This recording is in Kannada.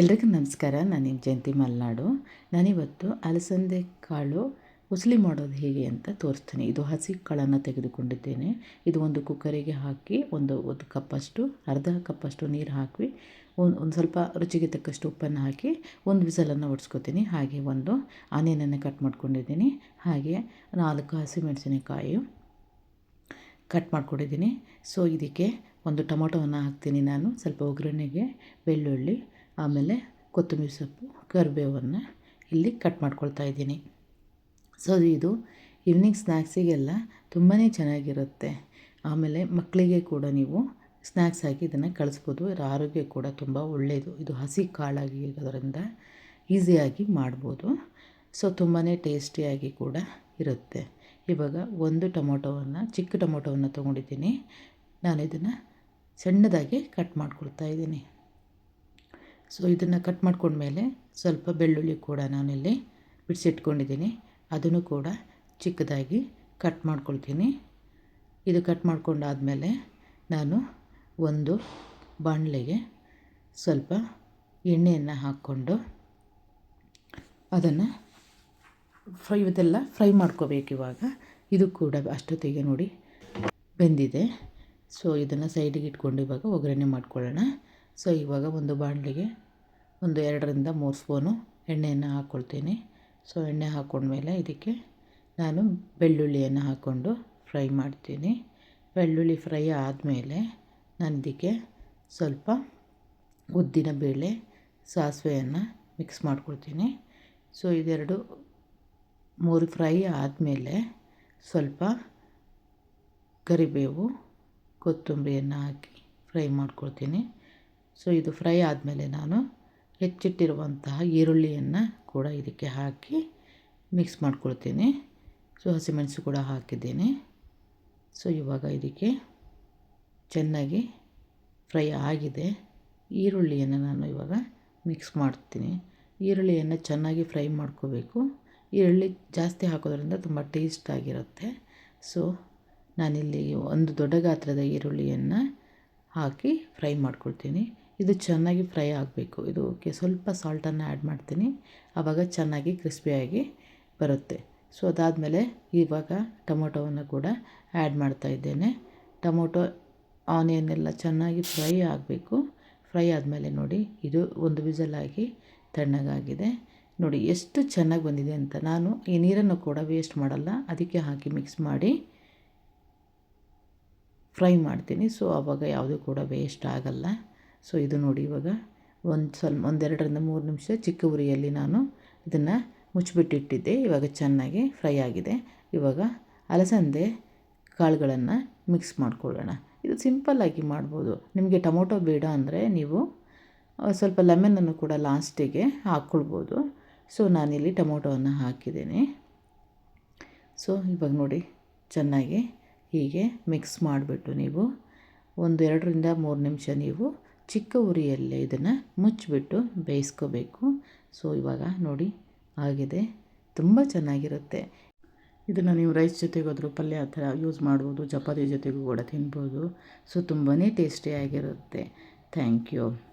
ಎಲ್ರಿಗೂ ನಮಸ್ಕಾರ. ನಾನು ನಿಮ್ಮ ಜಯಂತಿ ಮಲೆನಾಡು. ನಾನಿವತ್ತು ಅಲಸಂದೆ ಕಾಳು ಉಸಲಿ ಮಾಡೋದು ಹೇಗೆ ಅಂತ ತೋರಿಸ್ತೀನಿ. ಇದು ಹಸಿ ಕಾಳನ್ನು ತೆಗೆದುಕೊಂಡಿದ್ದೇನೆ. ಇದು ಒಂದು ಕುಕ್ಕರಿಗೆ ಹಾಕಿ ಒಂದು ಒಂದು ಕಪ್ಪಷ್ಟು, ಅರ್ಧ ಕಪ್ಪಷ್ಟು ನೀರು ಹಾಕಿ ಒಂದು ಒಂದು ಸ್ವಲ್ಪ ರುಚಿಗೆ ತಕ್ಕಷ್ಟು ಉಪ್ಪನ್ನು ಹಾಕಿ ಒಂದು ವಿಸಲನ್ನು ಒಡ್ಸ್ಕೊತೀನಿ. ಹಾಗೆ ಒಂದು ಆನಿಯನನ್ನು ಕಟ್ ಮಾಡ್ಕೊಂಡಿದ್ದೀನಿ. ಹಾಗೆ ನಾಲ್ಕು ಹಸಿಮೆಣಸಿನಕಾಯಿ ಕಟ್ ಮಾಡ್ಕೊಂಡಿದ್ದೀನಿ. ಸೊ ಇದಕ್ಕೆ ಒಂದು ಟೊಮೊಟೊವನ್ನು ಹಾಕ್ತೀನಿ ನಾನು. ಸ್ವಲ್ಪ ಒಗ್ಗರಣೆಗೆ, ಬೆಳ್ಳುಳ್ಳಿ ಆಮೇಲೆ ಕೊತ್ತಂಬರಿ ಸೊಪ್ಪು, ಕರಿಬೇವನ್ನು ಇಲ್ಲಿ ಕಟ್ ಮಾಡ್ಕೊಳ್ತಾ ಇದ್ದೀನಿ. ಸೊ ಇದು ಈವ್ನಿಂಗ್ ಸ್ನ್ಯಾಕ್ಸಿಗೆಲ್ಲ ತುಂಬಾ ಚೆನ್ನಾಗಿರುತ್ತೆ. ಆಮೇಲೆ ಮಕ್ಕಳಿಗೆ ಕೂಡ ನೀವು ಸ್ನ್ಯಾಕ್ಸ್ ಹಾಕಿ ಇದನ್ನು ಕಳಿಸ್ಬೋದು. ಇದರ ಆರೋಗ್ಯ ಕೂಡ ತುಂಬ ಒಳ್ಳೆಯದು ಇದು ಹಸಿ ಕಾಳಾಗಿ ಇರೋದರಿಂದ ಈಸಿಯಾಗಿ ಮಾಡ್ಬೋದು. ಸೊ ತುಂಬಾ ಟೇಸ್ಟಿಯಾಗಿ ಕೂಡ ಇರುತ್ತೆ. ಇವಾಗ ಒಂದು ಟೊಮೊಟೊವನ್ನು, ಚಿಕ್ಕ ಟೊಮೊಟೊವನ್ನು ತೊಗೊಂಡಿದ್ದೀನಿ. ನಾನು ಇದನ್ನು ಸಣ್ಣದಾಗಿ ಕಟ್ ಮಾಡ್ಕೊಳ್ತಾ ಇದ್ದೀನಿ. ಸೊ ಇದನ್ನು ಕಟ್ ಮಾಡ್ಕೊಂಡ್ಮೇಲೆ ಸ್ವಲ್ಪ ಬೆಳ್ಳುಳ್ಳಿ ಕೂಡ ನಾನಿಲ್ಲಿ ಬಿಡಿಸಿಟ್ಕೊಂಡಿದ್ದೀನಿ. ಅದನ್ನು ಕೂಡ ಚಿಕ್ಕದಾಗಿ ಕಟ್ ಮಾಡ್ಕೊಳ್ತೀನಿ. ಇದು ಕಟ್ ಮಾಡ್ಕೊಂಡಾದಮೇಲೆ ನಾನು ಒಂದು ಬಾಣಲೆಗೆ ಸ್ವಲ್ಪ ಎಣ್ಣೆಯನ್ನು ಹಾಕ್ಕೊಂಡು ಅದನ್ನು ಫ್ರೈ, ಇದೆಲ್ಲ ಫ್ರೈ ಮಾಡ್ಕೋಬೇಕು ಇವಾಗ. ಇದು ಕೂಡ ಅಷ್ಟೊತ್ತಿಗೆ ನೋಡಿ ಬೆಂದಿದೆ. ಸೊ ಇದನ್ನು ಸೈಡಿಗೆ ಇಟ್ಕೊಂಡು ಇವಾಗ ಒಗ್ಗರಣೆ ಮಾಡ್ಕೊಳ್ಳೋಣ. ಸೊ, ಇವಾಗ ಒಂದು ಬಾಣಲಿಗೆ ಒಂದು ಎರಡರಿಂದ ಮೂರು ಸ್ಪೂನು ಎಣ್ಣೆಯನ್ನು ಹಾಕ್ಕೊಳ್ತೀನಿ ಸೊ, ಎಣ್ಣೆ ಹಾಕ್ಕೊಂಡ್ಮೇಲೆ ಇದಕ್ಕೆ ನಾನು ಬೆಳ್ಳುಳ್ಳಿಯನ್ನು ಹಾಕ್ಕೊಂಡು ಫ್ರೈ ಮಾಡ್ತೀನಿ. ಬೆಳ್ಳುಳ್ಳಿ ಫ್ರೈ ಆದಮೇಲೆ ನಾನು ಇದಕ್ಕೆ ಸ್ವಲ್ಪ ಉದ್ದಿನ ಬೇಳೆ, ಸಾಸಿವೆಯನ್ನು ಮಿಕ್ಸ್ ಮಾಡ್ಕೊಳ್ತೀನಿ. ಸೊ, ಇದೆರಡು ಮೂರು ಫ್ರೈ ಆದಮೇಲೆ ಸ್ವಲ್ಪ ಕರಿಬೇವು, ಕೊತ್ತಂಬರಿಯನ್ನು ಹಾಕಿ ಫ್ರೈ ಮಾಡ್ಕೊಳ್ತೀನಿ. ಸೊ ಇದು ಫ್ರೈ ಆದಮೇಲೆ ನಾನು ಹೆಚ್ಚಿಟ್ಟಿರುವಂತಹ ಈರುಳ್ಳಿಯನ್ನು ಕೂಡ ಇದಕ್ಕೆ ಹಾಕಿ ಮಿಕ್ಸ್ ಮಾಡ್ಕೊಳ್ತೀನಿ. ಸೊ ಹಸಿಮೆಣಸು ಕೂಡ ಹಾಕಿದ್ದೀನಿ. ಸೊ ಇವಾಗ ಇದಕ್ಕೆ ಚೆನ್ನಾಗಿ ಫ್ರೈ ಆಗಿದೆ. ಈರುಳ್ಳಿಯನ್ನು ನಾನು ಇವಾಗ ಮಿಕ್ಸ್ ಮಾಡ್ತೀನಿ. ಈರುಳ್ಳಿಯನ್ನು ಚೆನ್ನಾಗಿ ಫ್ರೈ ಮಾಡ್ಕೋಬೇಕು. ಈರುಳ್ಳಿ ಜಾಸ್ತಿ ಹಾಕೋದ್ರಿಂದ ತುಂಬ ಟೇಸ್ಟ್ ಆಗಿರುತ್ತೆ. ಸೊ ನಾನಿಲ್ಲಿ ಒಂದು ದೊಡ್ಡ ಗಾತ್ರದ ಈರುಳ್ಳಿಯನ್ನು ಹಾಕಿ ಫ್ರೈ ಮಾಡ್ಕೊಳ್ತೀನಿ. ಇದು ಚೆನ್ನಾಗಿ ಫ್ರೈ ಆಗಬೇಕು. ಇದಕ್ಕೆ ಸ್ವಲ್ಪ ಸಾಲ್ಟನ್ನು ಆ್ಯಡ್ ಮಾಡ್ತೀನಿ. ಆವಾಗ ಚೆನ್ನಾಗಿ ಕ್ರಿಸ್ಪಿಯಾಗಿ ಬರುತ್ತೆ. ಸೊ, ಅದಾದಮೇಲೆ ಇವಾಗ ಟೊಮೊಟೊವನ್ನು ಕೂಡ ಆ್ಯಡ್ ಮಾಡ್ತಾ ಇದ್ದೇನೆ. ಟೊಮೊಟೊ ಆನಿಯನ್ ಎಲ್ಲ ಚೆನ್ನಾಗಿ ಫ್ರೈ ಆಗಬೇಕು. ಫ್ರೈ ಆದಮೇಲೆ ನೋಡಿ, ಇದು ಒಂದು ವಿಸಲಾಗಿ ತಣ್ಣಗಾಗಿದೆ. ನೋಡಿ, ಎಷ್ಟು ಚೆನ್ನಾಗಿ ಬಂದಿದೆ ಅಂತ. ನಾನು ಈ ನೀರನ್ನು ಕೂಡ ವೇಸ್ಟ್ ಮಾಡಲ್ಲ. ಅದಕ್ಕೆ ಹಾಕಿ ಮಿಕ್ಸ್ ಮಾಡಿ ಫ್ರೈ ಮಾಡ್ತೀನಿ. ಸೊ, ಆವಾಗ ಯಾವುದೂ ಕೂಡ ವೇಸ್ಟ್ ಆಗಲ್ಲ. ಸೊ ಇದು ನೋಡಿ ಇವಾಗ ಒಂದು ಸ್ವಲ್ಪ ಒಂದೆರಡರಿಂದ ಮೂರು ನಿಮಿಷ ಚಿಕ್ಕ ಉರಿಯಲ್ಲಿ ನಾನು ಇದನ್ನು ಮುಚ್ಚಿಬಿಟ್ಟಿಟ್ಟಿದ್ದೆ. ಇವಾಗ ಚೆನ್ನಾಗಿ ಫ್ರೈ ಆಗಿದೆ. ಇವಾಗ ಅಲಸಂದೆ ಕಾಳುಗಳನ್ನು ಮಿಕ್ಸ್ ಮಾಡ್ಕೊಳ್ಳೋಣ. ಇದು ಸಿಂಪಲ್ಲಾಗಿ ಮಾಡ್ಬೋದು. ನಿಮಗೆ ಟೊಮೊಟೊ ಬೇಡ ಅಂದರೆ ನೀವು ಸ್ವಲ್ಪ ಲೆಮನನ್ನು ಕೂಡ ಲಾಸ್ಟಿಗೆ ಹಾಕ್ಕೊಳ್ಬೋದು. ಸೊ ನಾನಿಲ್ಲಿ ಟೊಮೊಟೊವನ್ನು ಹಾಕಿದ್ದೀನಿ. ಸೊ ಇವಾಗ ನೋಡಿ, ಚೆನ್ನಾಗಿ ಹೀಗೆ ಮಿಕ್ಸ್ ಮಾಡಿಬಿಟ್ಟು ನೀವು ಒಂದು ಎರಡರಿಂದ ಮೂರು ನಿಮಿಷ ನೀವು ಚಿಕ್ಕ ಉರಿಯಲ್ಲೇ ಇದನ್ನು ಮುಚ್ಚಿಬಿಟ್ಟು ಬೇಯಿಸ್ಕೋಬೇಕು. ಸೊ, ಇವಾಗ ನೋಡಿ, ಆಗಿದೆ. ತುಂಬ ಚೆನ್ನಾಗಿರುತ್ತೆ. ಇದನ್ನು ನೀವು ರೈಸ್ ಜೊತೆಗಾದರೂ ಪಲ್ಯ ಆ ಥರ ಯೂಸ್ ಮಾಡ್ಬೋದು, ಚಪಾತಿ ಜೊತೆಗೂ ಕೂಡ ತಿನ್ಬೋದು. ಸೊ ತುಂಬಾ ಟೇಸ್ಟಿಯಾಗಿರುತ್ತೆ ಥ್ಯಾಂಕ್ ಯು.